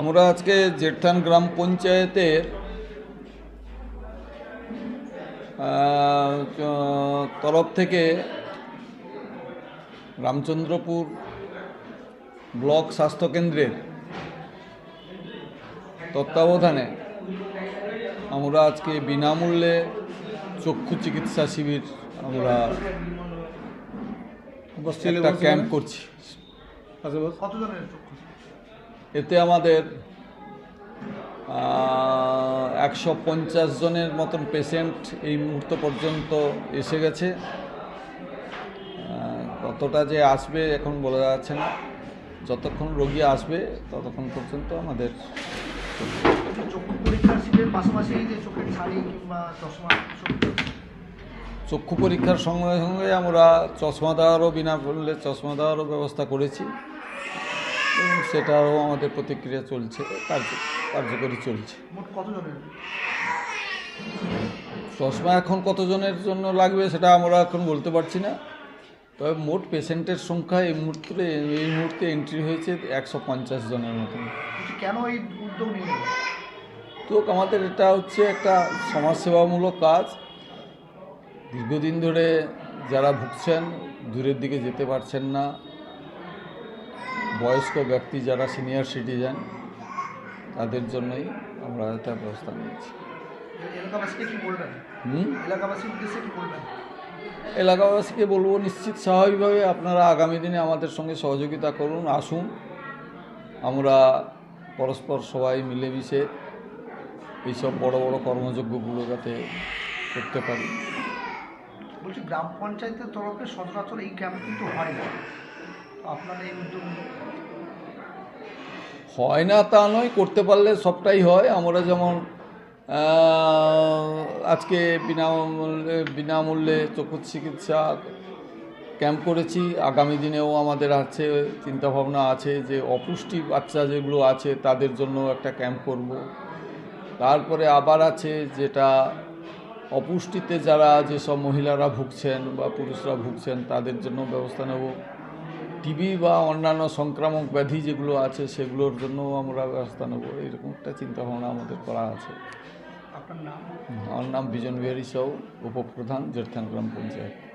আমরা আজকে জেঠান গ্রাম পঞ্চায়েতের তরফ থেকে রামচন্দ্রপুর ব্লক স্বাস্থ্যকেন্দ্রের তত্ত্বাবধানে আমরা আজকে বিনামূল্যে চক্ষু চিকিৎসা শিবির আমরা একটা ক্যাম্প করছি। এতে আমাদের একশো পঞ্চাশ জনের মতন পেশেন্ট এই মুহূর্ত পর্যন্ত এসে গেছে। কতটা যে আসবে এখন বলা যাচ্ছে না। যতক্ষণ রোগী আসবে ততক্ষণ পর্যন্ত আমাদের চক্ষু পরীক্ষার শিবিরের পাশাপাশি যে চোখের ছাড়ি কিংবা চশমা চক্ষু পরীক্ষার সঙ্গে সঙ্গে আমরা চশমা দেওয়ারও বিনা বিনামূল্যে চশমা দেওয়ারও ব্যবস্থা করেছি। এবং সেটারও আমাদের প্রতিক্রিয়া চলছে কার্যকরী চলছে। চশমা এখন কতজনের জন্য লাগবে সেটা আমরা এখন বলতে পারছি না। তবে মোট পেশেন্টের সংখ্যা এই মুহূর্তে এই মুহূর্তে এন্ট্রি হয়েছে একশো পঞ্চাশ জনের মতন। কেন এই উদ্যোগ নিয়ে তো আমাদের এটা হচ্ছে একটা সমাজসেবামূলক কাজ। দীর্ঘদিন ধরে যারা ভুগছেন দূরের দিকে যেতে পারছেন না। বয়স্ক ব্যক্তি যারা সিনিয়র সিটিজেন তাদের জন্যই আমরা এটা ব্যবস্থা নিয়েছি। এলাকাবাসীকে বলব নিশ্চিত স্বাভাবিকভাবে আপনারা আগামী দিনে আমাদের সঙ্গে সহযোগিতা করুন আসুন। আমরা পরস্পর সবাই মিলেমিশে এইসব বড় বড় কর্মযজ্ঞগুলো যাতে করতে পারি। বলছি গ্রাম পঞ্চায়েতের তরফে সচরাচর এই ক্যাম্প কিন্তু হয় না। আপনার এই উদ্যোগ হয় না তা নয় করতে পারলে সবটাই হয়। আমরা যেমন আজকে বিনামূল্যে বিনামূল্যে চক্ষু চিকিৎসা ক্যাম্প করেছি। আগামী দিনেও আমাদের আছে চিন্তাভাবনা আছে যে অপুষ্টি বাচ্চা যেগুলো আছে তাদের জন্য একটা ক্যাম্প করব। তারপরে আবার আছে যেটা অপুষ্টিতে যারা যেসব মহিলারা ভুগছেন বা পুরুষরা ভুগছেন তাদের জন্য ব্যবস্থা নেব। টিবি বা অন্যান্য সংক্রামক ব্যাধি যেগুলো আছে সেগুলোর জন্যও আমরা ব্যবস্থা নেব। এরকম একটা চিন্তাভাবনা আমাদের করা আছে। আপনার নাম? আমার নাম বিজন বিহারী সাউ উপপ্রধান জেরথান গ্রাম পঞ্চায়েত।